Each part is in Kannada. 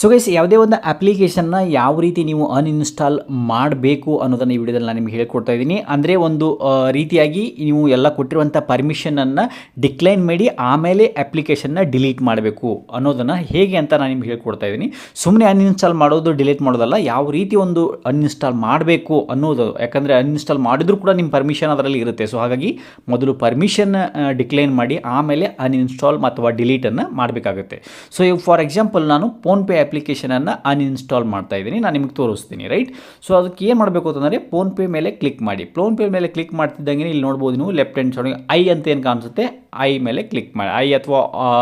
ಸೊ ಗೈಸ್ ಯಾವುದೇ ಒಂದು ಅಪ್ಲಿಕೇಶನ್ನ ಯಾವ ರೀತಿ ನೀವು ಅನ್ಇನ್ಸ್ಟಾಲ್ ಮಾಡಬೇಕು ಅನ್ನೋದನ್ನು ಈ ವಿಡಿಯೋದಲ್ಲಿ ನಾನು ನಿಮ್ಗೆ ಹೇಳ್ಕೊಡ್ತಾ ಇದ್ದೀನಿ. ಅಂದರೆ ಒಂದು ರೀತಿಯಾಗಿ ನೀವು ಎಲ್ಲ ಕೊಟ್ಟಿರುವಂಥ ಪರ್ಮಿಷನನ್ನು ಡಿಕ್ಲೈನ್ ಮಾಡಿ ಆಮೇಲೆ ಅಪ್ಲಿಕೇಶನ್ನ ಡಿಲೀಟ್ ಮಾಡಬೇಕು ಅನ್ನೋದನ್ನು ಹೇಗೆ ಅಂತ ನಾನು ನಿಮ್ಗೆ ಹೇಳ್ಕೊಡ್ತಾ ಇದ್ದೀನಿ. ಸುಮ್ಮನೆ ಅನ್ಇನ್ಸ್ಟಾಲ್ ಮಾಡೋದು ಡಿಲೀಟ್ ಮಾಡೋದಲ್ಲ, ಯಾವ ರೀತಿ ಒಂದು ಅನ್ಇನ್ಸ್ಟಾಲ್ ಮಾಡಬೇಕು ಅನ್ನೋದು. ಯಾಕಂದರೆ ಅನ್ಇನ್ಸ್ಟಾಲ್ ಮಾಡಿದರೂ ಕೂಡ ನಿಮ್ಮ ಪರ್ಮಿಷನ್ ಅದರಲ್ಲಿ ಇರುತ್ತೆ. ಸೊ ಹಾಗಾಗಿ ಮೊದಲು ಪರ್ಮಿಷನ್ ಡಿಕ್ಲೈನ್ ಮಾಡಿ ಆಮೇಲೆ ಅನ್ಇನ್ಸ್ಟಾಲ್ ಅಥವಾ ಡಿಲೀಟನ್ನು ಮಾಡಬೇಕಾಗುತ್ತೆ. ಸೊ ಫಾರ್ ಎಕ್ಸಾಂಪಲ್ ನಾನು ಫೋನ್ಪೇ ಅಪ್ಲಿಕೇಶನನ್ನು ಅನ್ಇನ್ಸ್ಟಾಲ್ ಮಾಡ್ತಾ ಇದ್ದೀನಿ. ನಾನು ನಿಮಗೆ ತೋರಿಸ್ತೀನಿ ರೈಟ್ ಸೊ ಅದಕ್ಕೆ ಏನು ಮಾಡಬೇಕು ಅಂತಂದರೆ ಫೋನ್ಪೇ ಮೇಲೆ ಕ್ಲಿಕ್ ಮಾಡಿ. ಫೋನ್ಪೇ ಮೇಲೆ ಕ್ಲಿಕ್ ಮಾಡ್ತಿದ್ದಂಗೆ ಇಲ್ಲಿ ನೋಡ್ಬೋದು ನೀವು ಲೆಫ್ಟ್ ಹ್ಯಾಂಡ್ ಸೈಡ್ ಐ ಅಂತ ಏನು ಕಾಣಿಸುತ್ತೆ? ಐ ಮೇಲೆ ಕ್ಲಿಕ್ ಮಾಡಿ. ಐ ಅಥವಾ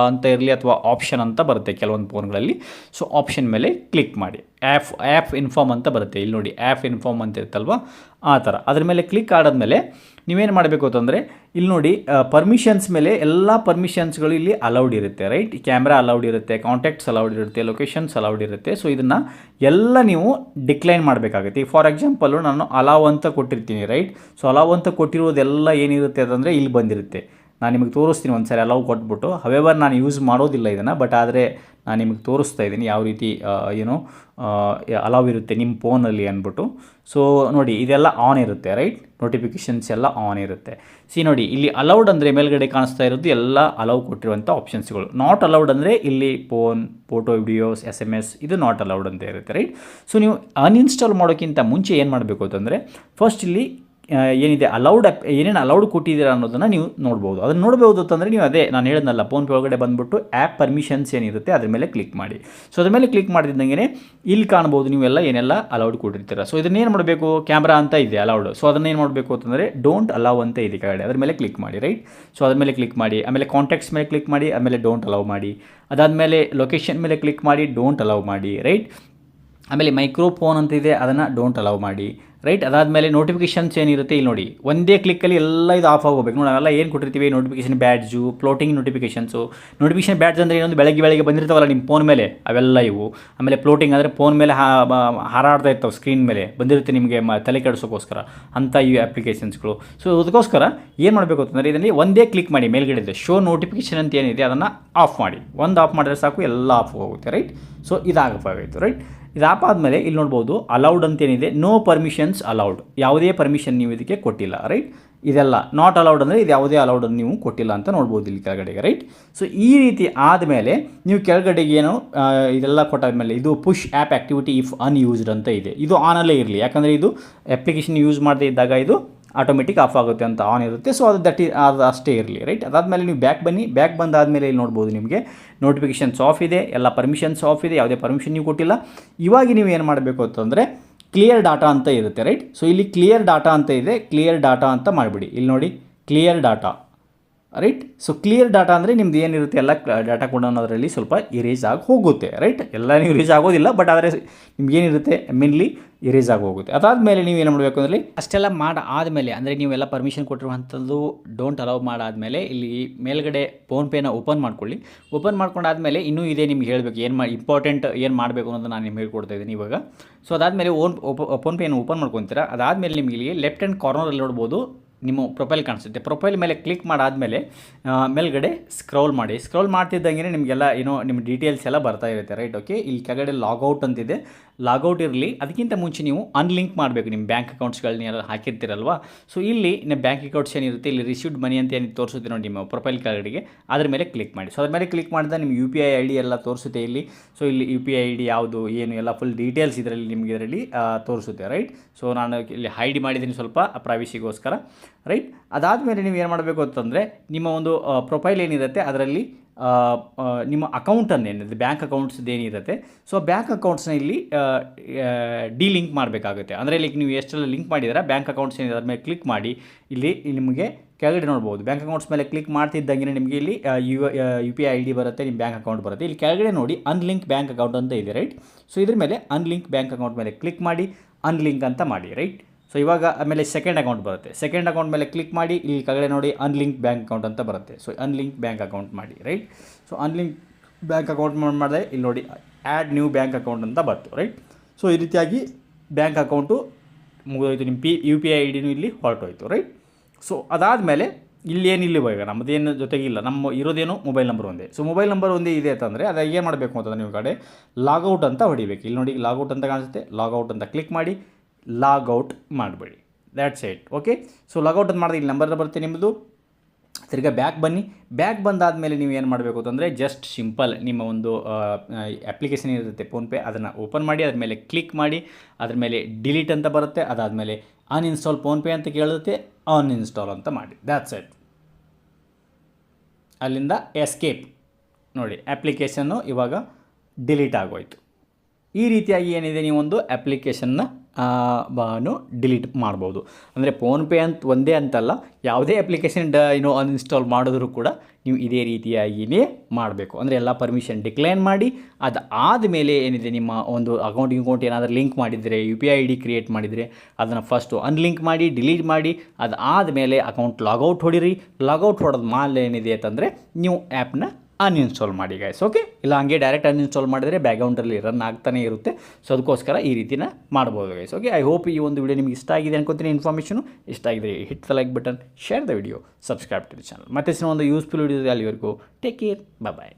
ಅಂತ ಇರಲಿ ಅಥವಾ ಆಪ್ಷನ್ ಅಂತ ಬರುತ್ತೆ ಕೆಲವೊಂದು ಫೋನ್ಗಳಲ್ಲಿ ಸೊ ಆಪ್ಷನ್ ಮೇಲೆ ಕ್ಲಿಕ್ ಮಾಡಿ. ಆ್ಯಪ್ ಆ್ಯಪ್ ಇನ್ಫಾರ್ಮ್ ಅಂತ ಬರುತ್ತೆ. ಇಲ್ಲಿ ನೋಡಿ ಆ್ಯಪ್ ಇನ್ಫಾರ್ಮ್ ಅಂತ ಇರುತ್ತಲ್ವ? ಆ ಥರ. ಅದ್ರ ಮೇಲೆ ಕ್ಲಿಕ್ ಆಡಾದ್ಮೇಲೆ ನೀವೇನು ಮಾಡಬೇಕು ಅಂತಂದರೆ, ಇಲ್ಲಿ ನೋಡಿ ಪರ್ಮಿಷನ್ಸ್ ಮೇಲೆ ಎಲ್ಲ ಪರ್ಮಿಷನ್ಸ್ಗಳು ಇಲ್ಲಿ ಅಲೌಡ್ ಇರುತ್ತೆ ರೈಟ್ ಕ್ಯಾಮ್ರಾ ಅಲೌಡ್ ಇರುತ್ತೆ ಕಾಂಟ್ಯಾಕ್ಟ್ಸ್ ಅಲೌಡ್ ಇರುತ್ತೆ ಲೊಕೇಶನ್ಸ್ ಅಲೌಡ್ ಇರುತ್ತೆ. ಸೊ ಇದನ್ನು ಎಲ್ಲ ನೀವು ಡಿಕ್ಲೈನ್ ಮಾಡಬೇಕಾಗುತ್ತೆ. ಫಾರ್ ಎಕ್ಸಾಂಪಲು ನಾನು ಅಲಾವ್ ಅಂತ ಕೊಟ್ಟಿರ್ತೀನಿ ರೈಟ್ ಸೊ ಅಲಾವ್ ಅಂತ ಕೊಟ್ಟಿರೋದೆಲ್ಲ ಏನಿರುತ್ತೆ ಅಂತಂದರೆ, ಇಲ್ಲಿ ಬಂದಿರುತ್ತೆ. ನಾನು ನಿಮಗೆ ತೋರಿಸ್ತೀನಿ ಒಂದು ಸಾರಿ ಅಲೌ ಕೊಟ್ಬಿಟ್ಟು. ಹವೆವರ್ ನಾನು ಯೂಸ್ ಮಾಡೋದಿಲ್ಲ ಇದನ್ನು ಬಟ್ ಆದರೆ ನಾನು ನಿಮಗೆ ತೋರಿಸ್ತಾ ಇದ್ದೀನಿ ಯಾವ ರೀತಿ ಏನು ಅಲೌವ್ ಇರುತ್ತೆ ನಿಮ್ಮ ಫೋನಲ್ಲಿ ಅಂದ್ಬಿಟ್ಟು. ಸೊ ನೋಡಿ, ಇದೆಲ್ಲ ಆನ್ ಇರುತ್ತೆ ರೈಟ್ ನೋಟಿಫಿಕೇಷನ್ಸ್ ಎಲ್ಲ ಆನ್ ಇರುತ್ತೆ. ಸಿ ನೋಡಿ, ಇಲ್ಲಿ ಅಲೌಡ್ ಅಂದರೆ ಮೇಲ್ಗಡೆ ಕಾಣಿಸ್ತಾ ಇರೋದು ಎಲ್ಲ ಅಲೌ ಕೊಟ್ಟಿರುವಂಥ ಆಪ್ಷನ್ಸ್ಗಳು ನಾಟ್ ಅಲೌಡ್ ಅಂದರೆ ಇಲ್ಲಿ phone photo videos S M S ಇದು ನಾಟ್ ಅಲೌಡ್ ಅಂತ ಇರುತ್ತೆ ರೈಟ್ ಸೊ ನೀವು ಅನ್ಇನ್ಸ್ಟಾಲ್ ಮಾಡೋಕ್ಕಿಂತ ಮುಂಚೆ ಏನು ಮಾಡಬೇಕು ಅಂತಂದರೆ ಫಸ್ಟ್ ಇಲ್ಲಿ ಏನಿದೆ ಅಲೌಡ್ ಅಪ್ ಏನೇನು ಅಲೌಡ್ ಕೊಟ್ಟಿದ್ದೀರಾ ಅನ್ನೋದನ್ನು ನೀವು ನೋಡ್ಬೋದು. ಅದನ್ನು ನೋಡ್ಬೋದು ಅಂತಂದರೆ ನೀವು ಅದೇ, ನಾನು ಹೇಳಿದ್ನಲ್ಲ ಫೋನ್ಪೇ ಒಳಗಡೆ ಬಂದುಬಿಟ್ಟು ಆ್ಯಪ್ ಪರ್ಮಿಷನ್ಸ್ ಏನಿರುತ್ತೆ ಅದ್ರ ಮೇಲೆ ಕ್ಲಿಕ್ ಮಾಡಿ. ಸೊ ಅದ್ರ ಮೇಲೆ ಕ್ಲಿಕ್ ಮಾಡಿದಂಗೆ ಇಲ್ಲಿ ಕಾಣ್ಬೋದು ನೀವೆಲ್ಲ ಏನೆಲ್ಲ ಅಲೌಡ್ ಕೊಟ್ಟಿರ್ತೀರ. ಸೊ ಇದನ್ನೇನು ಮಾಡಬೇಕು? ಕ್ಯಾಮ್ರಾ ಅಂತ ಇದೆ ಅಲೌಡ್ ಸೊ ಅದನ್ನೇನು ಮಾಡಬೇಕು ಅಂತಂದರೆ ಡೋಂಟ್ ಅಲೌ ಅಂತ ಇದೆ ಕೆಳಗಡೆ. ಅದ್ರ ಮೇಲೆ ಕ್ಲಿಕ್ ಮಾಡಿ ರೈಟ್ ಸೊ ಅದ್ರ ಮೇಲೆ ಕ್ಲಿಕ್ ಮಾಡಿ, ಆಮೇಲೆ ಕಾಂಟ್ಯಾಕ್ಟ್ಸ್ ಮೇಲೆ ಕ್ಲಿಕ್ ಮಾಡಿ, ಆಮೇಲೆ ಡೋಂಟ್ ಅಲೌ ಮಾಡಿ. ಅದಾದಮೇಲೆ ಲೊಕೇಶನ್ ಮೇಲೆ ಕ್ಲಿಕ್ ಮಾಡಿ ಡೋಂಟ್ ಅಲೌ ಮಾಡಿ ರೈಟ್ ಆಮೇಲೆ ಮೈಕ್ರೋಫೋನ್ ಅಂತ ಇದೆ, ಅದನ್ನು ಡೋಂಟ್ ಅಲೌ ಮಾಡಿ. ರೈಟ್ ಅದಾದಮೇಲೆ ನೋಟಿಫಿಕೇಷನ್ಸ್ ಏನಿರುತ್ತೆ ಇಲ್ಲಿ ನೋಡಿ. ಒಂದೇ ಕ್ಲಿಕ್ಕಲ್ಲಿ ಎಲ್ಲ ಇದು ಆಫ್ ಆಗೋಗ್ಬೇಕು. ನೋಡಿ ಅವೆಲ್ಲ ಏನು ಕೊಟ್ಟಿರ್ತೀವಿ? Notification badge floating notifications notification badge ಅಂದರೆ ಏನೊಂದು ಬೆಳಗ್ಗೆ ಬೆಳಗ್ಗೆ ಬಂದಿರ್ತಾವಲ್ಲ ನಿಮ್ಮ ಫೋನ್ ಮೇಲೆ? ಅವೆಲ್ಲ ಇವು. ಆಮೇಲೆ ಫ್ಲೋಟಿಂಗ್ ಅಂದರೆ ಫೋನ್ ಮೇಲೆ ಹಾರಾಡ್ತಾ ಇರ್ತಾವೆ ಸ್ಕ್ರೀನ್ ಮೇಲೆ. ಬಂದಿರುತ್ತೆ ನಿಮಗೆ ಮ, ತಲೆ ಕೆಡಿಸೋಕ್ಕೋಸ್ಕರ ಅಂಥ ಈ ಅಪ್ಲಿಕೇಶನ್ಸ್ಗಳು ಸೊ ಅದಕ್ಕೋಸ್ಕರ ಏನು ಮಾಡಬೇಕು ಅಂತಂದರೆ ಇದರಲ್ಲಿ ಒಂದೇ ಕ್ಲಿಕ್ ಮಾಡಿ ಮೇಲ್ಗಡೆ ಇದೆ ಶೋ ನೋಟಿಫಿಕೇಷನ್ ಅಂತ ಏನಿದೆ, ಅದನ್ನು ಆಫ್ ಮಾಡಿ. ಒಂದು ಆಫ್ ಮಾಡಿದ್ರೆ ಸಾಕು, ಎಲ್ಲ ಆಫ್ ಹೋಗುತ್ತೆ ರೈಟ್ ಸೊ ಇದಾಗಬೇಕಾಗಿತ್ತು ರೈಟ್ ಇದಾಪಾದ್ಮೇಲೆ ಇಲ್ಲಿ ನೋಡ್ಬೋದು ಅಲೌಡ್ ಅಂತ ಏನಿದೆ ನೋ ಪರ್ಮಿಷನ್ಸ್ ಅಲೌಡ್ ಯಾವುದೇ ಪರ್ಮಿಷನ್ ನೀವು ಇದಕ್ಕೆ ಕೊಟ್ಟಿಲ್ಲ ರೈಟ್ ಇದೆಲ್ಲ ನಾಟ್ ಅಲೌಡ್ ಅಂದರೆ ಇದು ಯಾವುದೇ ಅಲೌಡ್ ನೀವು ಕೊಟ್ಟಿಲ್ಲ ಅಂತ ನೋಡ್ಬೋದು ಇಲ್ಲಿ ಕೆಳಗಡೆಗೆ ರೈಟ್ ಸೊ ಈ ರೀತಿ ಆದಮೇಲೆ ನೀವು ಕೆಳಗಡೆಗೆ ಏನು ಇದೆಲ್ಲ ಕೊಟ್ಟಾದ್ಮೇಲೆ ಇದು push app activity if unused ಅಂತ ಇದೆ. ಇದು ಆನಲ್ಲೇ ಇರಲಿ. ಯಾಕಂದರೆ ಇದು ಅಪ್ಲಿಕೇಶನ್ ಯೂಸ್ ಮಾಡದೇ ಇದ್ದಾಗ ಇದು ಆಟೋಮೆಟಿಕ್ ಆಫ್ ಆಗುತ್ತೆ ಅಂತ ಆನ್ ಇರುತ್ತೆ. ಸೊ ಅದು ದಟ್ ಅದು ಅಷ್ಟೇ ಇರಲಿ ರೈಟ್ ಅದಾದಮೇಲೆ ನೀವು ಬ್ಯಾಕ್ ಬನ್ನಿ. ಬ್ಯಾಕ್ ಬಂದಾದಮೇಲೆ ಇಲ್ಲಿ ನೋಡ್ಬೋದು ನಿಮಗೆ ನೋಟಿಫಿಕೇಷನ್ಸ್ ಆಫ್ ಇದೆ, ಎಲ್ಲ ಪರ್ಮಿಷನ್ಸ್ ಆಫ್ ಇದೆ, ಯಾವುದೇ ಪರ್ಮಿಷನ್ ನೀವು ಕೊಟ್ಟಿಲ್ಲ. ಇವಾಗ ನೀವು ಏನು ಮಾಡಬೇಕು ಅಂತಂದರೆ ಕ್ಲಿಯರ್ ಡಾಟಾ ಅಂತ ಇರುತ್ತೆ ರೈಟ್ ಸೊ ಇಲ್ಲಿ ಕ್ಲಿಯರ್ ಡಾಟಾ ಅಂತ ಇದೆ ಕ್ಲಿಯರ್ ಡಾಟಾ ಅಂತ ಮಾಡಿಬಿಡಿ. ಇಲ್ಲಿ ನೋಡಿ clear data right so clear data ಅಂದರೆ ನಿಮ್ದು ಏನಿರುತ್ತೆ, ಎಲ್ಲ ಡಾಟಾ ಕೂಡ ಅನ್ನೋದರಲ್ಲಿ ಸ್ವಲ್ಪ ಇರೇಜ್ ಆಗಿ ಹೋಗುತ್ತೆ ರೈಟ್ ಎಲ್ಲ ನೀವು ಇರೇಜ್ ಆಗೋದಿಲ್ಲ ಬಟ್ ಆದರೆ ನಿಮ್ಗೇನಿರುತ್ತೆ ಮೇನ್ಲಿ ಇರೇಜ್ ಆಗಿ ಹೋಗುತ್ತೆ. ಅದಾದಮೇಲೆ ನೀವು ಏನು ಮಾಡಬೇಕು ಅಂದರೆ ಅಷ್ಟೆಲ್ಲ ಮಾಡಿ ಆದಮೇಲೆ, ಅಂದರೆ ನೀವೆಲ್ಲ ಪರ್ಮಿಷನ್ ಕೊಟ್ಟಿರುವಂಥದ್ದು ಡೋಂಟ್ ಅಲೌ ಮಾಡಾದಮೇಲೆ ಇಲ್ಲಿ ಮೇಲ್ಗಡೆ ಫೋನ್ಪೇನ ಓಪನ್ ಮಾಡ್ಕೊಳ್ಳಿ. ಓಪನ್ ಮಾಡ್ಕೊಂಡಾದ್ಮೇಲೆ ಇನ್ನೂ ಇದೆ ನಿಮ್ಗೆ ಹೇಳಬೇಕು, ಏನು ಮಾಡಿ ಇಂಪಾರ್ಟೆಂಟ್ ಏನು ಮಾಡಬೇಕು ಅನ್ನೋದು ನಾನು ನಿಮ್ಗೆ ಹೇಳ್ಕೊಡ್ತಾ ಇದ್ದೀನಿ ಇವಾಗ. ಸೊ ಅದಾದಮೇಲೆ ಓನ್ ಫೋನ್ಪೇನ ಓಪನ್ ಮಾಡ್ಕೊತೀರಾ? ಅದಾದಮೇಲೆ ನಿಮಗೆ ಇಲ್ಲಿ ಲೆಫ್ಟ್ ಹ್ಯಾಂಡ್ ಕಾರ್ನರಲ್ಲಿ ನೋಡ್ಬೋದು. ನಿಮ್ಮ ಪ್ರೊಫೈಲ್ ಕಾಣಿಸುತ್ತೆ. ಪ್ರೊಫೈಲ್ ಮೇಲೆ ಕ್ಲಿಕ್ ಮಾಡಾದಮೇಲೆ ಮೇಲ್ಗಡೆ ಸ್ಕ್ರೋಲ್ ಮಾಡಿ. ಸ್ಕ್ರೋಲ್ ಮಾಡ್ತಿದ್ದಂಗೆ ನಿಮಗೆಲ್ಲ ಏನೋ ನಿಮ್ಮ ಡೀಟೇಲ್ಸ್ ಎಲ್ಲ ಬರ್ತಾ ಇರುತ್ತೆ ರೈಟ್ ಓಕೆ ಇಲ್ಲಿ ಕೆಳಗಡೆ ಲಾಗೌಟ್ ಅಂತಿದೆ. ಲಾಗೌಟ್ ಇರಲಿ. ಅದಕ್ಕಿಂತ ಮುಂಚೆ ನೀವು ಅನ್ಲಿಂಕ್ ಮಾಡಬೇಕು. ನಿಮ್ಮ ಬ್ಯಾಂಕ್ ಅಕೌಂಟ್ಸ್ಗಳನ್ನ ಎಲ್ಲ ಹಾಕಿರ್ತೀರಲ್ವಾ? ಸೊ ಇಲ್ಲಿ ನಿಮ್ಮ ಬ್ಯಾಂಕ್ ಅಕೌಂಟ್ಸ್ ಏನಿರುತ್ತೆ? ಇಲ್ಲಿ ರಿಸೀವ್ಡ್ ಮನಿ ಅಂತ ಏನು ತೋರಿಸುತ್ತೆ ನೋಡಿ ನಿಮ್ಮ ಪ್ರೊಫೈಲ್ ಕೆಳಗಡೆಗೆ. ಅದ್ರ ಮೇಲೆ ಕ್ಲಿಕ್ ಮಾಡಿ. ಸೊ ಅದ್ರ ಮೇಲೆ ಕ್ಲಿಕ್ ಮಾಡಿದ ನಿಮ್ಮ U P I I D ಎಲ್ಲ ತೋರಿಸುತ್ತೆ ಇಲ್ಲಿ. ಸೊ ಇಲ್ಲಿ U P I I D ಯಾವುದು, ಏನು, ಎಲ್ಲ ಫುಲ್ ಡೀಟೇಲ್ಸ್ ಇದರಲ್ಲಿ ನಿಮಗೆ ಇದರಲ್ಲಿ ತೋರಿಸುತ್ತೆ ರೈಟ್ ಸೊ ನಾನು ಇಲ್ಲಿ ಹೈಡ್ ಮಾಡಿದ್ದೀನಿ ಸ್ವಲ್ಪ ಪ್ರೈವಸಿಗೋಸ್ಕರ ರೈಟ್ ಅದಾದಮೇಲೆ ನೀವು ಏನು ಮಾಡಬೇಕು ಅಂತಂದರೆ, ನಿಮ್ಮ ಒಂದು ಪ್ರೊಫೈಲ್ ಏನಿರುತ್ತೆ, ಅದರಲ್ಲಿ ನಿಮ್ಮ ಅಕೌಂಟನ್ನು ಏನಿದೆ ಬ್ಯಾಂಕ್ ಅಕೌಂಟ್ಸ್ ಏನಿರುತ್ತೆ. ಸೊ ಬ್ಯಾಂಕ್ ಅಕೌಂಟ್ಸ್ನ ಇಲ್ಲಿ ಡಿ ಲಿಂಕ್ ಮಾಡಬೇಕಾಗುತ್ತೆ. ಅಂದರೆ ಇಲ್ಲಿ ನೀವು ಎಷ್ಟೆಲ್ಲ ಲಿಂಕ್ ಮಾಡಿದ್ದೀರಾ ಬ್ಯಾಂಕ್ ಅಕೌಂಟ್ಸ್ ಏನಿದೆ ಅದ್ರ ಮೇಲೆ ಕ್ಲಿಕ್ ಮಾಡಿ, ಇಲ್ಲಿ, ನಿಮಗೆ ಕೆಳಗಡೆ ನೋಡ್ಬೋದು. ಬ್ಯಾಂಕ್ ಅಕೌಂಟ್ಸ್ ಮೇಲೆ ಕ್ಲಿಕ್ ಮಾಡ್ತಿದ್ದಂಗೆ ನಿಮಗೆ ಇಲ್ಲಿ U U P I I ಬರುತ್ತೆ ನಿಮ್ಮ ಬ್ಯಾಂಕ್ ಅಕೌಂಟ್ ಬರುತ್ತೆ. ಇಲ್ಲಿ ಕೆಳಗಡೆ ನೋಡಿ ಅನ್ಲಿಂಕ್ ಬ್ಯಾಂಕ್ ಅಕೌಂಟ್ ಅಂತ ಇದೆ ರೈಟ್ ಸೊ ಇದ್ರ ಮೇಲೆ ಅನ್ಲಿಂಕ್ ಬ್ಯಾಂಕ್ ಅಕೌಂಟ್ ಮೇಲೆ ಕ್ಲಿಕ್ ಮಾಡಿ ಅನ್ಲಿಂಕ್ ಅಂತ ಮಾಡಿ ರೈಟ್ ಸೊ ಇವಾಗ ಆಮೇಲೆ ಸೆಕೆಂಡ್ ಅಕೌಂಟ್ ಬರುತ್ತೆ. ಸೆಕೆಂಡ್ ಅಕೌಂಟ್ ಮೇಲೆ ಕ್ಲಿಕ್ ಮಾಡಿ, ಇಲ್ಲಿ ಕೆಳಗಡೆ ನೋಡಿ ಅನ್ಲಿಂಕ್ ಬ್ಯಾಂಕ್ ಅಕೌಂಟ್ ಅಂತ ಬರುತ್ತೆ. ಸೊ ಅನ್ಲಿಂಕ್ ಬ್ಯಾಂಕ್ ಅಕೌಂಟ್ ಮಾಡಿ right so unlink bank account ಮಾಡಿದೆ? ಇಲ್ಲಿ ನೋಡಿ ಆ್ಯಡ್ ನ್ಯೂ ಬ್ಯಾಂಕ್ ಅಕೌಂಟ್ ಅಂತ ಬರ್ತು ರೈಟ್ ಸೊ ಈ ರೀತಿಯಾಗಿ ಬ್ಯಾಂಕ್ ಅಕೌಂಟು ಮುಗಿದೋಯ್ತು. ನಿಮ್ಮ P U P I I ಡಿನೂ ಇಲ್ಲಿ ಹೊರಟೋಯ್ತು ರೈಟ್ ಸೊ ಅದಾದಮೇಲೆ ಇಲ್ಲಿ ಏನಿಲ್ಲ ಇವಾಗ ನಮ್ಮದೇನು ಜೊತೆಗಿಲ್ಲ. ನಮ್ಮ ಇರೋದೇನು ಮೊಬೈಲ್ ನಂಬರ್ ಒಂದೇ. ಸೊ ಮೊಬೈಲ್ ನಂಬರ್ ಒಂದೇ ಇದೆ ಅಂತಂದರೆ ಅದು ಏನು ಮಾಡಬೇಕು ಅಂತಂದ್ರೆ ನೀವು ಕಡೆ ಲಾಗೌಟ್ ಅಂತ ಹೊಡಿಬೇಕು. ಇಲ್ಲಿ ನೋಡಿ ಲಾಗೌಟ್ ಅಂತ ಕಾಣಿಸುತ್ತೆ. ಲಾಗೌಟ್ ಅಂತ ಕ್ಲಿಕ್ ಮಾಡಿ ಲಾಗೌಟ್ ಮಾಡಬೇಡಿ. That's it okay so out ಅಂತ ಮಾಡಿದ್ರೆ ಇಲ್ಲಿ ನಂಬರ್ ಬರುತ್ತೆ ನಿಮ್ಮದು ತಿರ್ಗಾ ಬ್ಯಾಕ್ ಬನ್ನಿ. ಬ್ಯಾಕ್ ಬಂದಾದಮೇಲೆ ನೀವು ಏನು ಮಾಡಬೇಕು ಅಂತಂದರೆ ಜಸ್ಟ್ ಸಿಂಪಲ್ ನಿಮ್ಮ ಒಂದು ಅಪ್ಲಿಕೇಶನ್ ಇರುತ್ತೆ ಫೋನ್ಪೇ ಅದನ್ನು ಓಪನ್ ಮಾಡಿ, ಅದ್ರ ಮೇಲೆ ಕ್ಲಿಕ್ ಮಾಡಿ, ಅದ್ರ ಮೇಲೆ ಡಿಲೀಟ್ ಅಂತ ಬರುತ್ತೆ, ಅದಾದಮೇಲೆ ಅನ್ಇನ್ಸ್ಟಾಲ್ ಫೋನ್ಪೇ ಅಂತ ಕೇಳುತ್ತೆ ಅನ್ಇನ್ಸ್ಟಾಲ್ ಅಂತ ಮಾಡಿ. ದ್ಯಾಟ್ಸ್ ಇಟ್ ಅಲ್ಲಿಂದ ಎಸ್ಕೇಪ್ ನೋಡಿ ಅಪ್ಲಿಕೇಶನ್ನು ಇವಾಗ ಡಿಲೀಟ್ ಆಗೋಯ್ತು. ಈ ರೀತಿಯಾಗಿ ಏನಿದೆ, ನೀವೊಂದು ಅಪ್ಲಿಕೇಶನ್ನ ಡಿಲೀಟ್ ಮಾಡ್ಬೋದು. ಅಂದರೆ ಫೋನ್ಪೇ ಅಂತ ಒಂದೇ ಅಂತಲ್ಲ, ಯಾವುದೇ ಅಪ್ಲಿಕೇಶನ್ ಡ, ಏನೋ ಅನ್ಇನ್ಸ್ಟಾಲ್ ಮಾಡಿದ್ರು ಕೂಡ ನೀವು ಇದೇ ರೀತಿಯಾಗಿಯೇ ಮಾಡಬೇಕು. ಅಂದರೆ ಎಲ್ಲ ಪರ್ಮಿಷನ್ ಡಿಕ್ಲೈನ್ ಮಾಡಿ, ಅದು ಆದಮೇಲೆ ಏನಿದೆ, ನಿಮ್ಮ ಒಂದು ಅಕೌಂಟ್ ಇಕೌಂಟ್ ಏನಾದರೂ ಲಿಂಕ್ ಮಾಡಿದರೆ U P I D create ಮಾಡಿದರೆ, ಅದನ್ನು ಫಸ್ಟು ಅನ್ಲಿಂಕ್ ಮಾಡಿ ಡಿಲೀಟ್ ಮಾಡಿ, ಅದು ಆದಮೇಲೆ ಅಕೌಂಟ್ ಲಾಗೌಟ್ ಹೊಡಿರಿ. ಲಾಗೌಟ್ ಹೊಡೆದ ಮೇಲೆ ಏನಿದೆ ಅಂತಂದರೆ, ನೀವು ಆ್ಯಪ್ನ ಅನ್ಇನ್ಸ್ಟಾಲ್ ಮಾಡಿ ಗಾಯ್ಸ್ ಓಕೆ ಇಲ್ಲ, ಹಂಗೆ ಡೈರೆಕ್ಟ್ ಅನ್ಇನ್ಸ್ಟಾಲ್ ಮಾಡಿದರೆ ಬ್ಯಾಕ್ಗ್ರೌಂಡಲ್ಲಿ ರನ್ ಆಗ್ತಾನೆ ಇರುತ್ತೆ. ಸೊ ಅದಕ್ಕೋಸ್ಕರ ಈ ರೀತಿನ ಮಾಡ್ಬೋದು ಗೈಸ್ ಓಕೆ ಐ ಹೋಪ್ ಈ ಒಂದು ವಿಡಿಯೋ ನಿಮಗೆ ಇಷ್ಟ ಆಗಿದೆ ಅನ್ಕೊತೀನಿ ಇನ್ಫಾರ್ಮೇಷನು ಇಷ್ಟ ಆಗಿದೆ hit the like button share the video subscribe to the channel ಮತ್ತೆ ಒಂದು ಯೂಸ್ಫುಲ್ ವಿಡಿಯೋ ಅಲ್ಲಿವರೆಗೂ. Take care bye